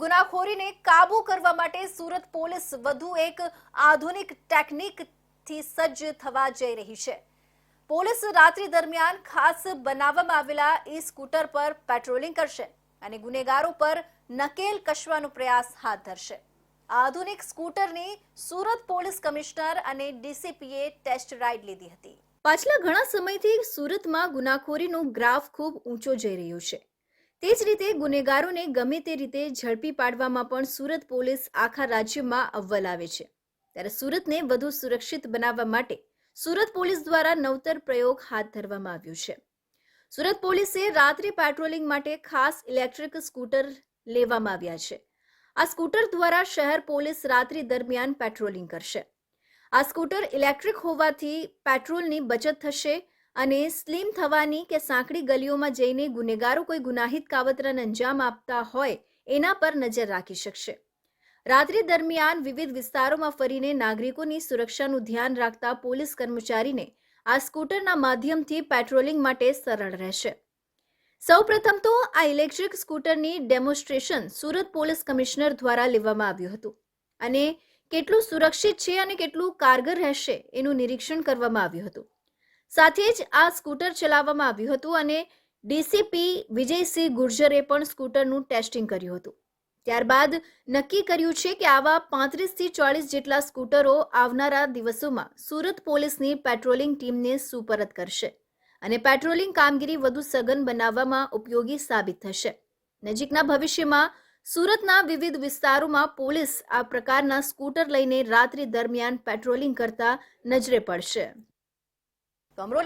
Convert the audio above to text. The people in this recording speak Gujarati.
ગુનાખોરીને કાબૂ કરવા માટે સુરત પોલીસ વધુ એક આધુનિક ટેકનિકથી સજ્જ થવા જઈ રહી છે. પોલીસ રાત્રિ દરમિયાન ખાસ બનાવવામાં આવેલા ઈ સ્કૂટર પર પેટ્રોલિંગ કરશે અને ગુનેગારો પર નકેલ કસવાનો પ્રયાસ હાથ ધરશે. આધુનિક સ્કૂટરની સુરત પોલીસ કમિશનર અને ડીસીપીએ ટેસ્ટ રાઇડ લીધી હતી. પાછલા ઘણા સમયથી સુરતમાં ગુનાખોરીનો ગ્રાફ ખૂબ ઊંચો જઈ રહ્યો છે. તે જ રીતે ગુનેગારોને ગમે તે રીતે ઝડપી પાડવામાં પણ સુરત પોલીસ આખા રાજ્યમાં અવ્વલ આવે છે. ત્યારે સુરતને વધુ સુરક્ષિત બનાવવા માટે સુરત પોલીસ દ્વારા નવતર પ્રયોગ હાથ ધરવામાં આવ્યો છે. સુરત પોલીસે રાત્રિ પેટ્રોલિંગ માટે ખાસ ઇલેક્ટ્રિક સ્કૂટર લેવામાં આવ્યા છે. આ સ્કૂટર દ્વારા શહેર પોલીસ રાત્રિ દરમિયાન પેટ્રોલિંગ કરશે. આ સ્કૂટર ઇલેક્ટ્રિક હોવાથી પેટ્રોલની બચત થશે અને સ્લિમ થવાની કે સાંકડી ગલીઓમાં જઈને ગુનેગારો કોઈ ગુનાહિત કાવતરાને અંજામ આપતા હોય, એના પર નજર રાખી શકશે. રાત્રિ દરમિયાન વિવિધ વિસ્તારોમાં ફરીને નાગરિકોની સુરક્ષાનું ધ્યાન રાખતા પોલીસ કર્મચારીને આ સ્કૂટરના માધ્યમથી પેટ્રોલિંગ માટે સરળ રહેશે. સૌપ્રથમ તો આ ઇલેક્ટ્રિક સ્કૂટરની ડેમોન્સ્ટ્રેશન સુરત પોલીસ કમિશનર દ્વારા લેવામાં આવ્યું હતું અને કેટલું સુરક્ષિત છે અને કેટલું કારગર રહેશે એનું નિરીક્ષણ કરવામાં આવ્યું હતું. સાથે જ આ સ્કૂટર ચલાવવામાં આવ્યું હતું અને ડીસીપી વિજયસિંહ ગુર્જરે પણ સ્કૂટરનું ટેસ્ટિંગ કર્યું હતું. ત્યારબાદ નક્કી કર્યું છે કે આવા પાંત્રીસથી ચાળીસ જેટલા સ્કૂટરો આવનારા દિવસોમાં સુરત પોલીસની પેટ્રોલિંગ ટીમને સુપરત કરશે અને પેટ્રોલિંગ કામગીરી વધુ સઘન બનાવવામાં ઉપયોગી સાબિત થશે. નજીકના ભવિષ્યમાં સુરતના વિવિધ વિસ્તારોમાં પોલીસ આ પ્રકારના સ્કૂટર લઈને રાત્રિ દરમિયાન પેટ્રોલિંગ કરતા નજરે પડશે. તો અમરોલી